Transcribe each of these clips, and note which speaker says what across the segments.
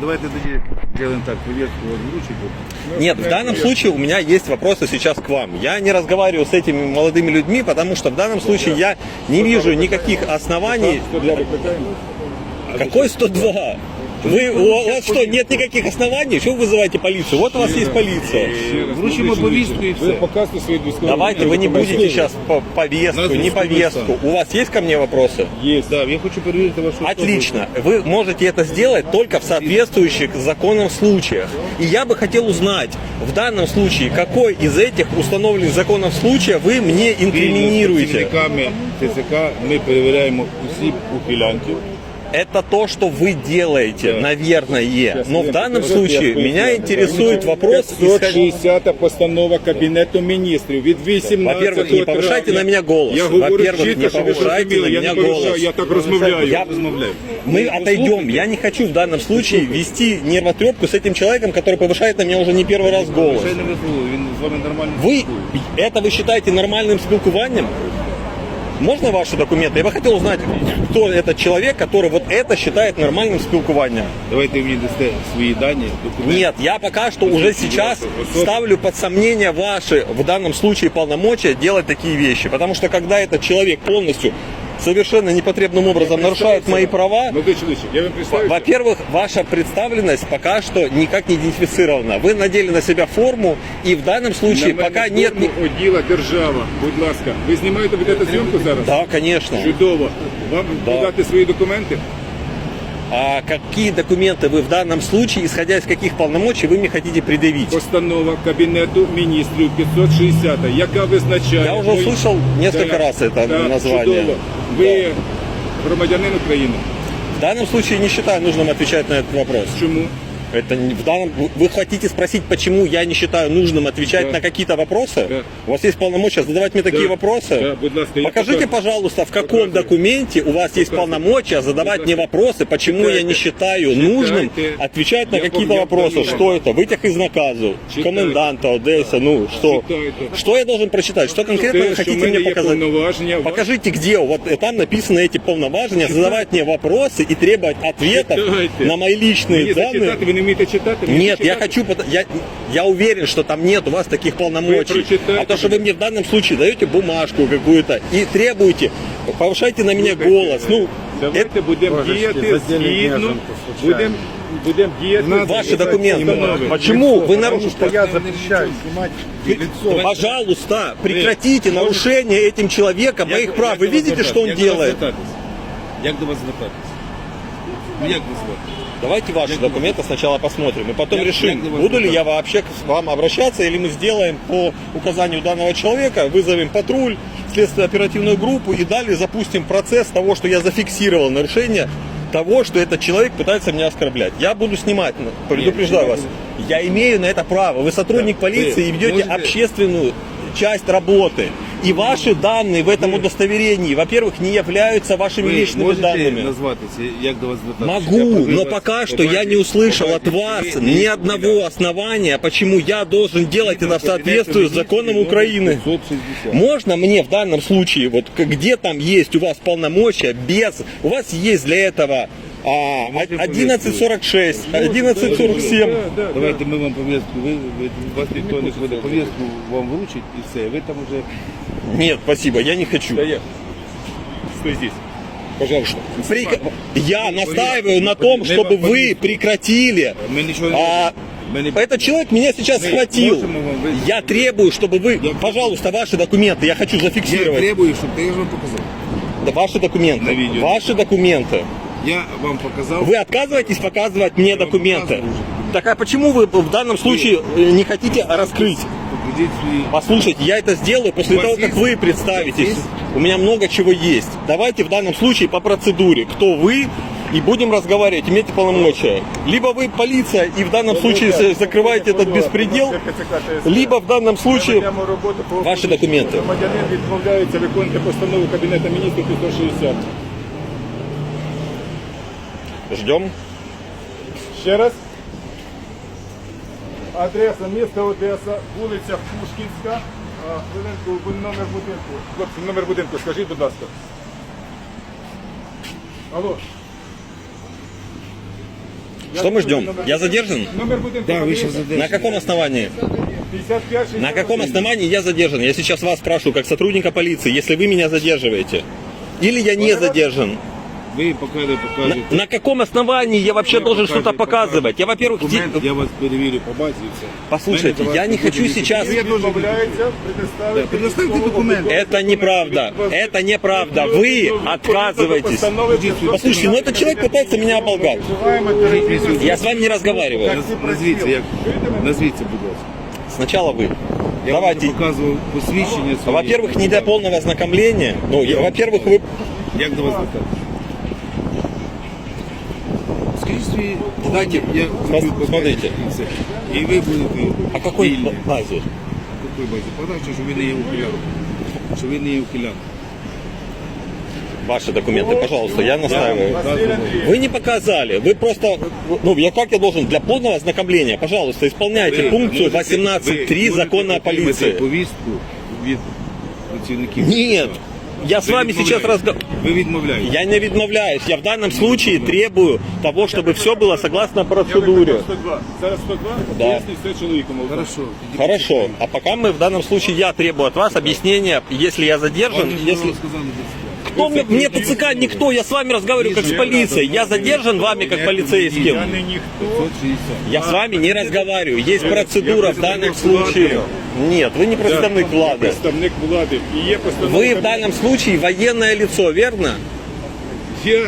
Speaker 1: Давайте тоді делаем так, повестку озвучить.
Speaker 2: Нет, в данном случае у меня есть вопросы сейчас к вам. Я не разговариваю с этими молодыми людьми, потому что в данном случае я не вижу никаких оснований. Какой 102? Вы, у вас что, нет никаких оснований? Что вы вызываете полицию? Вот у вас есть полиция.
Speaker 1: Вручимо повістку і
Speaker 3: Ви
Speaker 1: все.
Speaker 3: показуєте свої військові.
Speaker 2: Давайте вы не будете сейчас по повестку,
Speaker 1: Нас
Speaker 2: не
Speaker 1: здесь
Speaker 2: повестку. У вас есть ко мне вопросы?
Speaker 3: Є.
Speaker 1: Да, я хочу перевірити вашу особу.
Speaker 2: Отлично. Вы можете это сделать только в соответствующих законам случаях. И я бы хотел узнать, в данном случае, какой из этих установленных законов случая вы мне
Speaker 1: Спільно з
Speaker 2: инкриминируете?
Speaker 1: працівниками ТЦК ми перевіряємо усі ухилянків.
Speaker 2: Это то, что вы делаете,
Speaker 1: Да.
Speaker 2: наверное. Но в
Speaker 3: я
Speaker 2: данном
Speaker 3: покажу,
Speaker 2: случае
Speaker 3: я поясню.
Speaker 2: меня интересует вопрос, исходя-
Speaker 3: 560 постанова Кабінету міністрів від 18
Speaker 2: Во-первых, не повышайте
Speaker 3: травня.
Speaker 2: на меня голос.
Speaker 3: Я говорю
Speaker 2: Во-первых,
Speaker 3: чітко,
Speaker 2: не
Speaker 3: щоб ви
Speaker 2: повышайте
Speaker 3: зрозуміли.
Speaker 2: на
Speaker 3: Я
Speaker 2: меня
Speaker 3: не повишаю,
Speaker 2: голос.
Speaker 3: я так розмовляю.
Speaker 2: Я-
Speaker 1: Розмовляю.
Speaker 2: Мы отойдем. Я не хочу в данном случае вести нервотрепку с этим человеком, который повышает на меня уже не первый раз голос.
Speaker 1: Ще не висловили, він з вами нормально
Speaker 2: Вы
Speaker 1: спілкується.
Speaker 2: это вы считаете нормальным спілкуванням? Можно ваши документы? Я бы хотел узнать, кто этот человек, который вот это считает нормальным спілкуванням.
Speaker 1: Давайте мені дасте свої дані, документи.
Speaker 2: Нет, я пока что уже сейчас ставлю под сомнение ваши, в данном случае, полномочия делать такие вещи. Потому что когда этот человек полностью, совершенно непотребным образом нарушает мои права,
Speaker 3: Молодий чоловіче, я вам представлю.
Speaker 2: во-первых, ваша представленность пока что никак не идентифицирована. Вы надели на себя форму, и в данном случае пока нет... ни-
Speaker 3: Оділа держава, будь ласка. Ви знімаєте будете зйомку зараз?
Speaker 2: Да, конечно.
Speaker 3: Чудово. Вам
Speaker 2: Да.
Speaker 3: подати свої документи?
Speaker 2: А какие документы вы в данном случае, исходя из каких полномочий, вы мне хотите предъявить?
Speaker 3: Постанова Кабінету міністрів 560, яка визначає...
Speaker 2: Я уже
Speaker 3: мої-
Speaker 2: услышал несколько раз это
Speaker 3: Так,
Speaker 2: название.
Speaker 3: Чудово. Ви громадянин України.
Speaker 2: В данном случае не считаю нужным отвечать на этот вопрос.
Speaker 3: Чому?
Speaker 2: Это в данном, вы- хотите спросить, почему я не считаю нужным отвечать
Speaker 3: Да.
Speaker 2: на какие-то вопросы?
Speaker 3: Да.
Speaker 2: У вас есть полномочия задавать мне такие
Speaker 3: Да.
Speaker 2: вопросы?
Speaker 3: Да, будь ласка,
Speaker 2: Покажите,
Speaker 3: покажу.
Speaker 2: пожалуйста, в каком
Speaker 3: Показываю.
Speaker 2: документе у вас есть полномочия задавать
Speaker 3: Будь
Speaker 2: мне вопросы, почему я не
Speaker 3: Читайте.
Speaker 2: считаю
Speaker 3: Читайте.
Speaker 2: нужным отвечать на какие-то вопросы.
Speaker 3: я
Speaker 2: Что это? Вытяг из наказу,
Speaker 3: Читайте.
Speaker 2: коменданта Одесса, ну что?
Speaker 3: Читайте.
Speaker 2: Что я должен прочитать? Что конкретно
Speaker 3: Те,
Speaker 2: вы хотите мне показать? Покажите, где вот там написаны эти полномажения, задавать мне вопросы и требовать ответов
Speaker 3: Читайте.
Speaker 2: на мои личные данные
Speaker 3: зачитати, ви не вмієте читати? Мені
Speaker 2: Нет, я
Speaker 3: зачитати?
Speaker 2: хочу, пот- я, я уверен, что там нет у вас таких полномочий.
Speaker 3: Вы прочитайте.
Speaker 2: А то, что вы мне в данном случае даете бумажку какую-то и требуете, повышайте на меня
Speaker 3: Слухайте,
Speaker 2: голос. Ну,
Speaker 3: Давайте будемо
Speaker 1: Божечки,
Speaker 3: діяти
Speaker 1: заділі
Speaker 3: згідно,
Speaker 1: княженко, случайно.
Speaker 3: будемо будем діяти.
Speaker 2: ваши документы.
Speaker 3: Постанови.
Speaker 2: Почему вы нарушите?
Speaker 1: Я запрещаю снимать лицо.
Speaker 2: Пожалуйста, прекратите нарушение этим человеком моих прав. Вы видите, что он делает?
Speaker 1: Як до вас звертатись? Ну як ви звертатись?
Speaker 2: Давайте ваши документы сначала посмотрим, и потом
Speaker 1: Я-
Speaker 2: решим,
Speaker 1: я
Speaker 2: буду ли я вообще к вам обращаться, или мы сделаем по указанию данного человека, вызовем патруль, следственно-оперативную группу и далее запустим процесс того, что я зафиксировал нарушение того, что этот человек пытается меня оскорблять. Я буду снимать, ну, предупреждаю вас. Я имею на это право. Вы сотрудник полиции
Speaker 1: Вы
Speaker 2: и ведете
Speaker 1: можете-
Speaker 2: общественную часть работы. И ваши данные в этом удостоверении, во-первых, не являются вашими
Speaker 1: Ви
Speaker 2: личными
Speaker 1: можете
Speaker 2: данными.
Speaker 1: назватися, як до вас звертатися?
Speaker 2: Могу,
Speaker 1: я
Speaker 2: но
Speaker 1: вас
Speaker 2: пока что я не услышал от вас
Speaker 1: ви
Speaker 2: ни
Speaker 1: не
Speaker 2: одного основания, почему я должен делать это в соответствии с законом Украины.
Speaker 1: 560.
Speaker 2: Можно мне в данном случае, вот к- где там есть у вас полномочия, без, у вас есть для этого а,
Speaker 1: Можете
Speaker 2: 1146, 1147.
Speaker 3: Да, да, да.
Speaker 1: Давайте ми вам повістку, ви, ви, вас ніхто не буде повістку вам вручить і все. Ви там уже
Speaker 2: Нет, спасибо, я не хочу.
Speaker 3: Да я. Стой здесь. Пожалуйста.
Speaker 2: Прик- Я настаиваю на том, чтобы вы прекратили
Speaker 1: ми нічого не
Speaker 2: А,
Speaker 1: Ми не-
Speaker 2: Этот человек меня сейчас
Speaker 1: Мы
Speaker 2: схватил.
Speaker 1: можем вам выдать?
Speaker 2: Я требую, чтобы вы,
Speaker 1: Я-
Speaker 2: пожалуйста, ваши документы, я хочу
Speaker 1: Я
Speaker 2: зафиксировать.
Speaker 1: требую, щоб ти я ж вам показав.
Speaker 2: Да, Ваши документы.
Speaker 1: На видео.
Speaker 2: Ваши документы.
Speaker 1: Я вам показав.
Speaker 2: Вы отказываетесь показывать мне
Speaker 1: вам
Speaker 2: документы?
Speaker 1: показываю уже.
Speaker 2: Так а почему вы в данном случае э, не хотите раскрыть?
Speaker 1: Покажіть свої.
Speaker 2: Послушайте, я это сделаю после
Speaker 1: У вас
Speaker 2: того, как
Speaker 1: есть?
Speaker 2: вы представитесь.
Speaker 1: Есть?
Speaker 2: У меня много чего есть. Давайте в данном случае по процедуре. Кто вы? И будем разговаривать, имейте полномочия. Либо вы полиция и в данном случае за- закрываете этот беспредел, либо в данном случае
Speaker 3: Ведемо роботу по
Speaker 2: ваші документи.
Speaker 3: Громадянин відмовляється виконувати постанову Кабінету міністрів 560.
Speaker 2: ждем.
Speaker 3: Ще раз. Адреса міста Одеса, вулиця Пушкінська. А, Хвилинку, ви номер будинку. Хлопці, номер будинку, скажіть, будь ласка. Алло.
Speaker 2: Что мы ждем? Я задержан?
Speaker 3: Номер будинку
Speaker 1: Да, ви ще
Speaker 3: подається
Speaker 1: задержані.
Speaker 2: На каком основании?
Speaker 3: 55
Speaker 2: На каком основании я задержан? Я сейчас вас спрашиваю, как сотрудника полиции, если вы меня задерживаете. Или я не задержан.
Speaker 1: Ви покажете,
Speaker 2: На,
Speaker 1: покажете.
Speaker 2: на каком основании я вообще должен что-то показывать? Я, во-первых,
Speaker 1: Документ,
Speaker 2: де-
Speaker 1: я вас перевірю по базі і все.
Speaker 2: Послушайте,
Speaker 1: Мене до
Speaker 2: я
Speaker 1: вас
Speaker 2: не
Speaker 1: не
Speaker 2: хочу
Speaker 1: буде
Speaker 2: сейчас-
Speaker 1: ніяких-
Speaker 3: Він відмовляється предоставити
Speaker 1: Да, предоставте
Speaker 3: військову
Speaker 1: документи.
Speaker 3: облікову
Speaker 2: Это неправда. Это неправда. Вы отказываетесь.
Speaker 3: постанови
Speaker 2: Послушайте, ну этот человек пытается меня оболгать.
Speaker 3: Вживаємо територію.
Speaker 2: Я с вами не разговариваю.
Speaker 1: Наз- Назвіться, як назвіться, будь ласка.
Speaker 2: Сначала вы.
Speaker 1: Я
Speaker 2: Давайте.
Speaker 1: вам показував посвідчення своє.
Speaker 2: Во-первых, не для полного ознакомления. Ну, я- во-первых, вы...
Speaker 1: Як до вас звертатися? Скажіть свої...
Speaker 2: Давайте,
Speaker 1: я
Speaker 2: пос-
Speaker 1: хочу
Speaker 2: смотрите.
Speaker 1: побачити і все. І ви будете...
Speaker 2: О какой
Speaker 1: вільні.
Speaker 2: базе?
Speaker 1: Какой базі? Подальше, що ви не є ухилян. Що ви не є ухилян.
Speaker 2: Ваши документы, пожалуйста, я настаиваю.
Speaker 3: Василь Андрійович.
Speaker 2: Вы не показали, вы просто, ну, я как я должен, для полного ознакомления, пожалуйста, исполняйте
Speaker 1: Ви
Speaker 2: пункцию
Speaker 1: можете-
Speaker 2: 18.3
Speaker 1: ви
Speaker 2: закона о
Speaker 1: можете отримати
Speaker 2: полиции.
Speaker 1: повістку від працівників.
Speaker 2: Нет, я с
Speaker 1: Ви
Speaker 2: вами сейчас
Speaker 1: відмовляєтесь.
Speaker 2: разговариваю.
Speaker 1: Ви відмовляєте.
Speaker 2: Я не відмовляюсь, я в данном случае требую того, чтобы все было согласно процедуре.
Speaker 3: 102. Зараз 102,
Speaker 2: Да.
Speaker 3: пояснюю все чоловіком.
Speaker 1: Хорошо. тоді
Speaker 2: Хорошо,
Speaker 1: почекаємо.
Speaker 2: а пока мы в данном случае, я требую от вас объяснения, если я задержан,
Speaker 1: Вам же
Speaker 2: если...
Speaker 1: сказали, де
Speaker 2: Кто мне, мне ТЦК никто, я с вами разговариваю как с полицией. Я задержан вами как полицейским.
Speaker 3: Я не ніхто.
Speaker 1: 560.
Speaker 2: Я с вами не разговариваю. Есть процедура в данном случае. Нет, вы не представник влады.
Speaker 3: Представник влади. І є постанова.
Speaker 2: Вы в данном случае военное лицо, верно?
Speaker 3: Я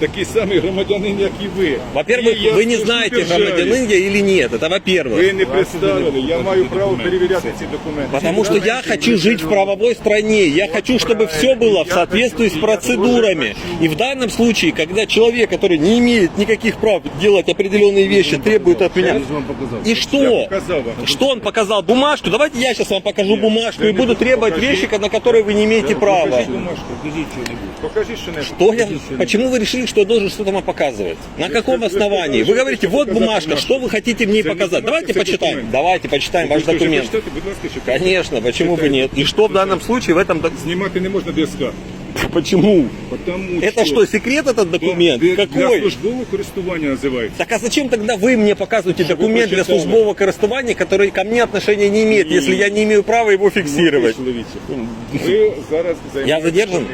Speaker 3: такий самий громадянин, як і ви. І
Speaker 2: Во-первых,
Speaker 3: я
Speaker 2: вы не
Speaker 3: служу
Speaker 2: знаете,
Speaker 3: державі.
Speaker 2: громадянин я или нет. Это во-первых.
Speaker 3: Ви не представили, я маю право
Speaker 1: документи.
Speaker 3: перевіряти ці документи.
Speaker 2: Потому что я хочу жить в правовой стране. Я хочу, чтобы все было в соответствии с процедурами. И в данном случае, когда человек, который не имеет никаких прав делать определенные вещи, требует от меня...
Speaker 1: Я ж вам показав.
Speaker 2: И
Speaker 3: Я
Speaker 2: что?
Speaker 3: показав вам.
Speaker 2: Что он показал? Бумажку? Давайте я сейчас вам покажу бумажку и буду требовать вещи, на которые вы не имеете права.
Speaker 3: Покажіть бумажку.
Speaker 1: Покажіть що-небудь.
Speaker 3: Покажи що-небудь.
Speaker 2: Что я, почему вы решили, что я должен что-то вам показывать? На каком основании? Вы говорите, вот бумажка, что вы хотите мне
Speaker 3: Это не
Speaker 2: показать?
Speaker 3: бумажка,
Speaker 2: Давайте
Speaker 3: это
Speaker 2: почитаем.
Speaker 3: документ.
Speaker 2: Давайте почитаем ваш
Speaker 3: Ви хочете
Speaker 2: документ.
Speaker 3: почитати? Будь ласка, читайте.
Speaker 2: Конечно, почему бы нет? И что в данном случае в этом... док-
Speaker 3: Знімати не можна ДСК.
Speaker 2: Почему?
Speaker 3: Потому
Speaker 2: Это что, секрет этот документ?
Speaker 3: Для
Speaker 2: Какой?
Speaker 3: службового користування називається.
Speaker 2: Так а зачем тогда вы мне показываете
Speaker 3: Чтобы
Speaker 2: документ для
Speaker 3: прочитали.
Speaker 2: службового користування, который ко мне отношения не имеет,
Speaker 3: Не.
Speaker 2: если я не имею права его фиксировать?
Speaker 3: Чоловіче. Ви зараз
Speaker 2: Я задержан?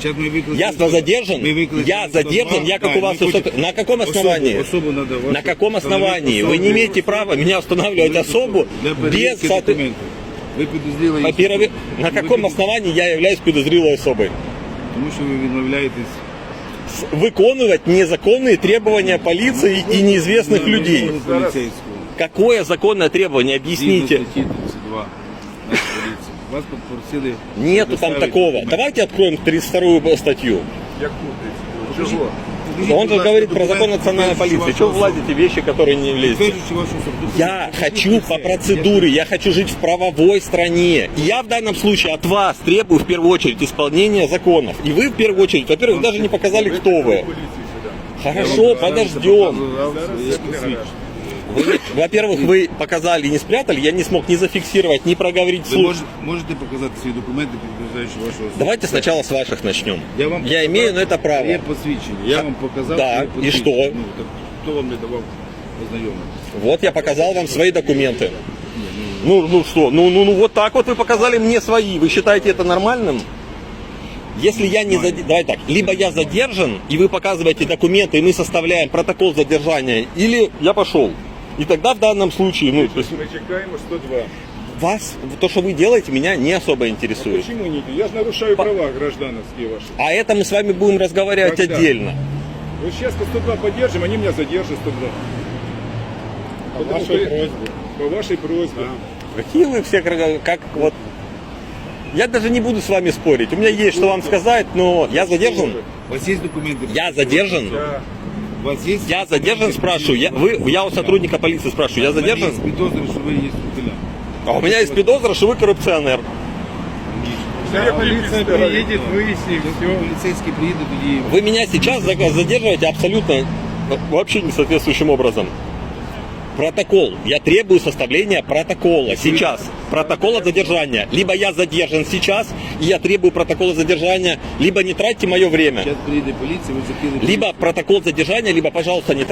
Speaker 1: Сейчас мы выклали...
Speaker 2: Я задержан?
Speaker 1: Мы выклали-
Speaker 2: Я задержан? Я как у вас
Speaker 1: не
Speaker 2: высоко-
Speaker 1: хочет-
Speaker 2: На каком
Speaker 1: Особу-
Speaker 2: основании?
Speaker 1: Особу надо вашу-
Speaker 2: На каком основании? Вы
Speaker 1: Особу-
Speaker 2: не имеете права меня устанавливать особу
Speaker 1: Для
Speaker 2: без
Speaker 1: перевірки
Speaker 2: соответ-
Speaker 1: документів. Ви підозріли...
Speaker 2: Во-первых, на
Speaker 1: Ви
Speaker 2: каком
Speaker 1: під-
Speaker 2: основании я являюсь подозрілой особой?
Speaker 1: Тому що ви відмовляєтесь...
Speaker 2: С- Выkonывать незаконные требования полиции и неизвестных людей.
Speaker 1: Поліцейського.
Speaker 2: Какое законное требование?
Speaker 1: Згідно
Speaker 2: Объясните.
Speaker 1: статті 32 нашої поліції. Вас попросили...
Speaker 2: Нету там
Speaker 1: предоставити
Speaker 2: такого.
Speaker 1: документи.
Speaker 2: Давайте откроем 32 статью.
Speaker 3: Яку
Speaker 1: Покажіть,
Speaker 3: Чого?
Speaker 1: покажіть,
Speaker 2: Он
Speaker 1: будь
Speaker 2: же
Speaker 1: ласка,
Speaker 2: говорит про
Speaker 1: документ,
Speaker 2: закон национальной
Speaker 1: підтверджуючи
Speaker 2: полиции.
Speaker 1: вашу
Speaker 2: Чего вы
Speaker 1: особу.
Speaker 2: влазите в вещи, которые не влезете?
Speaker 1: Підтверджуючи вашу особу.
Speaker 2: Я
Speaker 1: Покажіть
Speaker 2: хочу
Speaker 1: все.
Speaker 2: по процедуре, я хочу жить в правовой стране. И я в данном случае от вас требую в первую очередь исполнения законов. И вы в первую очередь, во-первых, даже не показали, кто вы.
Speaker 3: Поліцію сюди.
Speaker 2: Хорошо, подождем.
Speaker 3: Зараз секретаря.
Speaker 2: Вы, Во-первых, вы показали и не спрятали, я не смог ни зафиксировать, ни проговорить
Speaker 1: Ви
Speaker 2: вслух.
Speaker 1: можете, можете показати свої документи, підтверджуючи вашу особу.
Speaker 2: Давайте сначала с ваших начнем.
Speaker 1: Я, вам
Speaker 2: Я имею на это право.
Speaker 1: Є посвідчення. Я вам показав.
Speaker 2: Да,
Speaker 1: своє
Speaker 2: і
Speaker 1: посвідчення.
Speaker 2: що?
Speaker 1: Ну, так, хто вам не давав ознайомитися?
Speaker 2: Вот я показал вам свои документы. Ну, ну что, ну, ну, ну вот так вот вы показали мне свои. Вы считаете это нормальным? Если я не задержан, давай так, либо я задержан, и вы показываете документы, и мы составляем протокол задержания, или я пошел. И тогда в данном случае, ну, то есть
Speaker 3: чекаємо 102.
Speaker 2: вас, то, что вы делаете, меня не особо интересует.
Speaker 3: Почему не? Я же нарушаю права граждановские ваши.
Speaker 2: А это мы с вами будем разговаривать
Speaker 3: Когда?
Speaker 2: отдельно.
Speaker 3: Вот сейчас по 102 поддержим, они меня задержат 102. По вашей просьбе. По вашей просьбе.
Speaker 2: Какие вы все, как вот... Я даже не буду с вами спорить. У меня есть что вам сказать, но я задержан.
Speaker 1: У вас є документи?
Speaker 2: Я задержан.
Speaker 3: Да.
Speaker 1: У вас є?
Speaker 2: Я задержан, спрашиваю. Я, вы, я у сотрудника полиции спрашиваю, я задержан?
Speaker 1: Є підозри, що ви є ухилян.
Speaker 2: А у меня есть подозра, что вы коррупционер.
Speaker 3: Вся полиция приедет,
Speaker 1: выяснит все. Поліцейський приїде тоді.
Speaker 2: Вы меня сейчас за- задерживаете абсолютно э, вообще не соответствующим образом. Протокол. Я требую составления протокола сейчас. Протокола задержания. Либо я задержан сейчас, и я требую протокола задержания, либо не тратьте мое время.
Speaker 1: Зараз приїде поліція, ви закрили.
Speaker 2: Либо протокол задержания, либо, пожалуйста, не